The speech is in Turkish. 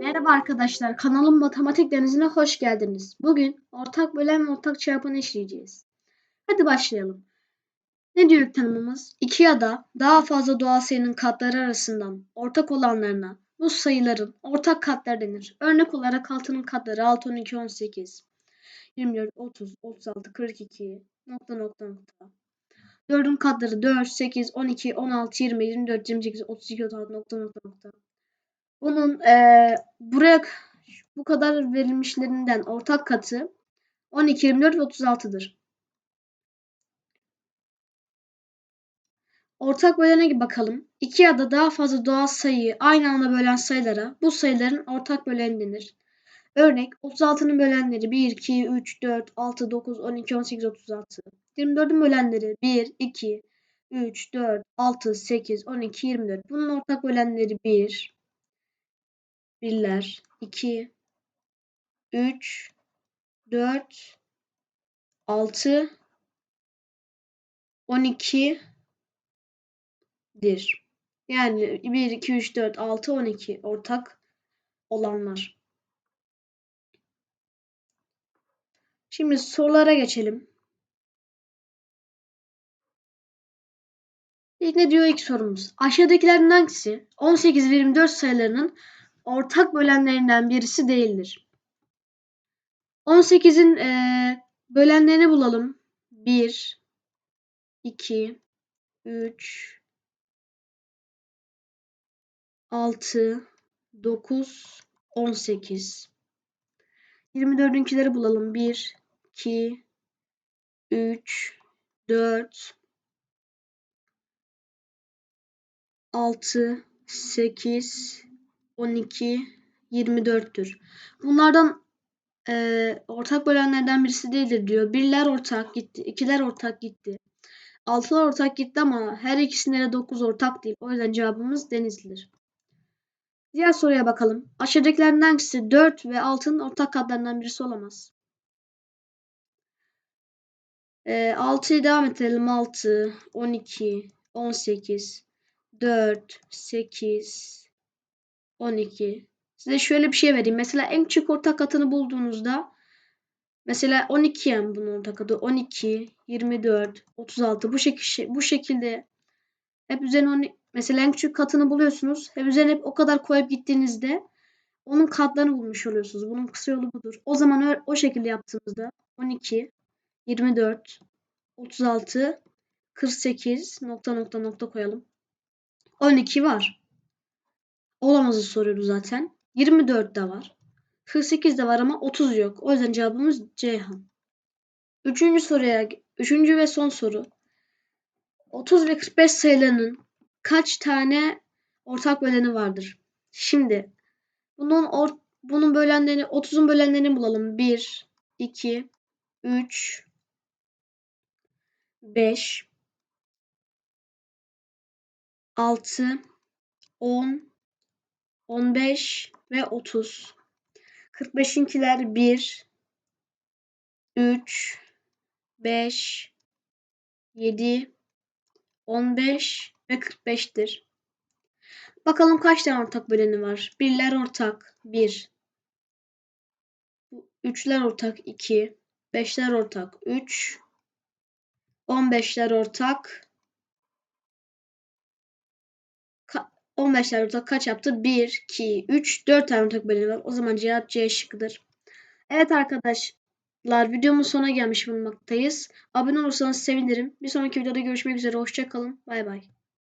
Merhaba arkadaşlar, kanalım Matematik Denizi'ne hoş geldiniz. Bugün ortak bölen ve ortak çarpanı işleyeceğiz. Hadi başlayalım. Ne diyor tanımımız? İki ya da daha fazla doğal sayının katları arasından ortak olanlarına bu sayıların ortak katları denir. Örnek olarak 6'nın katları 6, 12, 18, 24, 30, 36, 42, nokta nokta nokta. 4'ün katları 4, 8, 12, 16, 20, 24, 28, 32, 36, nokta nokta nokta. Bunun e, buraya bu kadar verilmişlerinden ortak katı 12, 24 ve 36'dır. Ortak bölene bakalım. İki ya da daha fazla doğal sayıyı aynı anda bölen sayılara bu sayıların ortak böleni denir. Örnek 36'nın bölenleri 1, 2, 3, 4, 6, 9, 12, 18, 36. 24'ün bölenleri 1, 2, 3, 4, 6, 8, 12, 24. Bunun ortak bölenleri 1, birler 2 3 4 6 12 dir. Yani 1 2 3 4 6 12 ortak olanlar. Şimdi sorulara geçelim. Ne diyor ilk sorumuz? Aşağıdakilerden hangisi 18 ve 24 sayılarının ortak bölenlerinden birisi değildir. 18'in e, bölenlerini bulalım. 1, 2, 3, 6, 9, 18. 24'ünkileri bulalım. 1, 2, 3, 4, 6, 8, 12, 24'tür. Bunlardan e, ortak bölenlerden birisi değildir diyor. Birler ortak gitti, ikiler ortak gitti. Altılar ortak gitti ama her ikisinde de 9 ortak değil. O yüzden cevabımız Denizli'dir. Diğer soruya bakalım. Aşağıdakilerden hangisi 4 ve 6'nın ortak katlarından birisi olamaz? E, 6'yı devam edelim. 6, 12, 18, 4, 8, 12. Size şöyle bir şey vereyim. Mesela en küçük ortak katını bulduğunuzda mesela 12 yani bunun ortak katı 12, 24, 36 bu şekilde bu şekilde hep üzerine 10, mesela en küçük katını buluyorsunuz. Hep üzerine hep o kadar koyup gittiğinizde onun katlarını bulmuş oluyorsunuz. Bunun kısa yolu budur. O zaman o şekilde yaptığımızda 12, 24, 36, 48 nokta nokta nokta koyalım. 12 var. Olamazı soruyordu zaten. 24 de var. 48 de var ama 30 yok. O yüzden cevabımız Ceyhan. Üçüncü soruya, üçüncü ve son soru. 30 ve 45 sayılarının kaç tane ortak böleni vardır? Şimdi bunun or, bunun bölenlerini 30'un bölenlerini bulalım. 1 2 3 5 6 10 15 ve 30. 45'inkiler 1 3 5 7 15 ve 45'tir. Bakalım kaç tane ortak böleni var? Birler ortak 1. Üçler ortak 2. Beşler ortak 3. 15'ler ortak 15 tane ortak kaç yaptı? 1, 2, 3, 4 tane ortak böleni var. O zaman cevap C şıkkıdır. Evet arkadaşlar videomun sonuna gelmiş bulunmaktayız. Abone olursanız sevinirim. Bir sonraki videoda görüşmek üzere. Hoşçakalın. Bay bay.